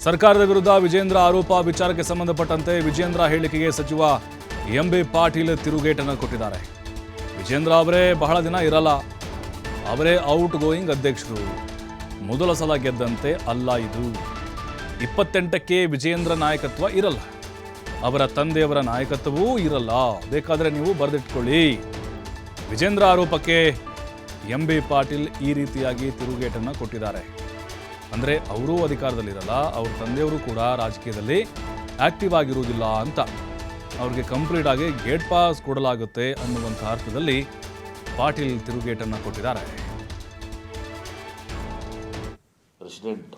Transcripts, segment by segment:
ಸರ್ಕಾರದ ವಿರುದ್ಧ ವಿಜೇಂದ್ರ ಆರೋಪ ವಿಚಾರಕ್ಕೆ ಸಂಬಂಧಪಟ್ಟಂತೆ ವಿಜೇಂದ್ರ ಹೇಳಿಕೆಗೆ ಸಚಿವ ಎಂ ಬಿ ಪಾಟೀಲ್ ತಿರುಗೇಟನ್ನು ಕೊಟ್ಟಿದ್ದಾರೆ. ವಿಜೇಂದ್ರ ಅವರೇ ಬಹಳ ದಿನ ಇರಲ್ಲ. ಅವರೇ ಔಟ್ ಗೋಯಿಂಗ್ ಅಧ್ಯಕ್ಷರು. ಮೊದಲ ಸಲ ಗೆದ್ದಂತೆ ಅಲ್ಲ ಇದು. ಇಪ್ಪತ್ತೆಂಟಕ್ಕೆ ವಿಜೇಂದ್ರ ನಾಯಕತ್ವ ಇರಲ್ಲ. ಅವರ ತಂದೆಯವರ ನಾಯಕತ್ವವೂ ಇರಲ್ಲ. ಬೇಕಾದರೆ ನೀವು ಬರೆದಿಟ್ಕೊಳ್ಳಿ. ವಿಜೇಂದ್ರ ಆರೋಪಕ್ಕೆ ಎಂ ಬಿ ಪಾಟೀಲ್ ಈ ರೀತಿಯಾಗಿ ತಿರುಗೇಟನ್ನು ಕೊಟ್ಟಿದ್ದಾರೆ. ಅಂದರೆ ಅವರೂ ಅಧಿಕಾರದಲ್ಲಿರಲ್ಲ, ಅವ್ರ ತಂದೆಯವರು ಕೂಡ ರಾಜಕೀಯದಲ್ಲಿ ಆಕ್ಟಿವ್ ಆಗಿರುವುದಿಲ್ಲ ಅಂತ. ಅವ್ರಿಗೆ ಕಂಪ್ಲೀಟ್ ಆಗಿ ಗೇಟ್ ಪಾಸ್ ಕೊಡಲಾಗುತ್ತೆ ಅನ್ನುವಂಥ ಅರ್ಥದಲ್ಲಿ ಪಾಟೀಲ್ ತಿರುಗೇಟನ್ನು ಕೊಟ್ಟಿದ್ದಾರೆ. ಪ್ರೆಸಿಡೆಂಟ್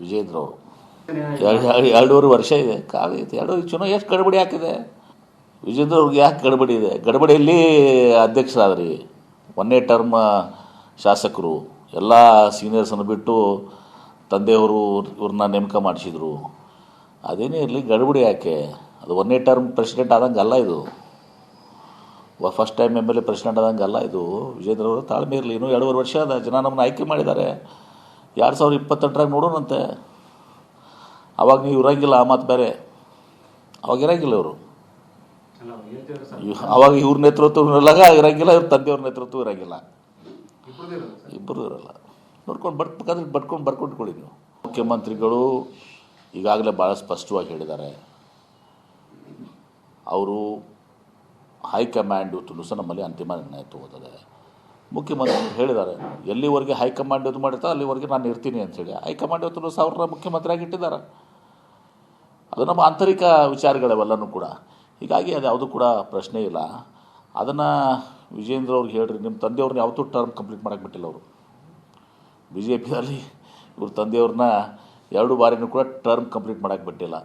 ವಿಜೇಂದ್ರ ಅವರು. ಎರಡು, ಎರಡು- ಎರಡೂವರೆ ವರ್ಷ ಇದೆ. ಕಾಲ ಐತೆ ಎರಡೂವರೆ ಚುನಾವಣೆ ಎಷ್ಟು ಗಡಬಡಿ ಹಾಕಿದೆ? ವಿಜೇಂದ್ರ ಅವ್ರಿಗೆ ಯಾಕೆ ಗಡಬಡಿ ಇದೆ? ಗಡಬಡಿಯಲ್ಲಿ ಅಧ್ಯಕ್ಷರಾದ್ರಿ. ಒಂದೇ ಟರ್ಮ್ ಶಾಸಕರು. ಎಲ್ಲ ಸೀನಿಯರ್ಸನ್ನು ಬಿಟ್ಟು ತಂದೆಯವರು ಇವ್ರನ್ನ ನೇಮಕ ಮಾಡಿಸಿದ್ರು. ಅದೇನೇ ಇರಲಿ ಗಡಬಡಿ ಯಾಕೆ? ಅದು ಒಂದೇ ಟರ್ಮ್ ಪ್ರೆಸಿಡೆಂಟ್ ಆದಂಗೆ ಅಲ್ಲ ಇದು. First time M L A president ಆದಂಗೆ ಅಲ್ಲ ಇದು. ವಿಜೇಂದ್ರ ಅವರು ತಾಳ್ಮೆ ಇರಲಿ ಇನ್ನೂ ಎರಡೂವರೆ ವರ್ಷ ಅದ ಜನ ನಮ್ಮನ್ನು ಆಯ್ಕೆ ಮಾಡಿದ್ದಾರೆ. ಎರಡು ಸಾವಿರದ ಇಪ್ಪತ್ತೆಂಟರಾಗ ನೋಡೋಣಂತೆ. ಅವಾಗ ನೀವು ಇರಂಗಿಲ್ಲ ಆ ಮಾತು ಬೇರೆ. ಅವಾಗ ಇರಂಗಿಲ್ಲ ಇವರು. ಅವಾಗ ಇವ್ರ ನೇತೃತ್ವ ಇರಂಗಿಲ್ಲ ಇವ್ರ ತಂದೆಯವ್ರ ನೇತೃತ್ವ ಇರಂಗಿಲ್ಲ. ಇಬ್ಬರು ಇರಲ್ಲ ನೋಡ್ಕೊಂಡು ಬರ್ಬೇಕಾದ್ರೆ ಬರ್ಕೊಂಡು ಬರ್ಕೊಂಡ್ಕೊಳ್ಳಿ ನೀವು. ಮುಖ್ಯಮಂತ್ರಿಗಳು ಈಗಾಗಲೇ ಭಾಳ ಸ್ಪಷ್ಟವಾಗಿ ಹೇಳಿದ್ದಾರೆ. ಅವರು ಹೈಕಮಾಂಡ್ ಇವತ್ತು ಸಹ ನಮ್ಮಲ್ಲಿ ಅಂತಿಮ ನಿರ್ಣಯ ತಗೋತದೆ. ಮುಖ್ಯಮಂತ್ರಿ ಹೇಳಿದ್ದಾರೆ, ಎಲ್ಲಿವರೆಗೆ ಹೈಕಮಾಂಡ್ ಇದು ಮಾಡಿರ್ತಾರೆ ಅಲ್ಲಿವರೆಗೆ ನಾನು ಇರ್ತೀನಿ ಅಂತೇಳಿ ಹೈಕಮಾಂಡ್ ಇವತ್ತು ಸಹ ಅವ್ರನ್ನ ಮುಖ್ಯಮಂತ್ರಿಯಾಗಿ ಇಟ್ಟಿದ್ದಾರೆ. ಅದು ನಮ್ಮ ಆಂತರಿಕ ವಿಚಾರಗಳವೆಲ್ಲನೂ ಕೂಡ. ಹೀಗಾಗಿ ಅದು ಯಾವುದೂ ಕೂಡ ಪ್ರಶ್ನೆ ಇಲ್ಲ. ಅದನ್ನು ವಿಜೇಂದ್ರ ಅವ್ರಿಗೆ ಹೇಳ್ರಿ ನಿಮ್ಮ ತಂದೆಯವ್ರನ್ನ ಯಾವತ್ತೂ ಟರ್ಮ್ ಕಂಪ್ಲೀಟ್ ಮಾಡಕ್ಕೆ ಬಿಟ್ಟಿಲ್ಲ ಅವರು. ಬಿ ಜೆ ಪಿಯಲ್ಲಿ ಇವ್ರ ತಂದೆಯವ್ರನ್ನ ಎರಡು ಬಾರಿನೂ ಕೂಡ ಟರ್ಮ್ ಕಂಪ್ಲೀಟ್ ಮಾಡಕ್ಕೆ ಬಿಟ್ಟಿಲ್ಲ.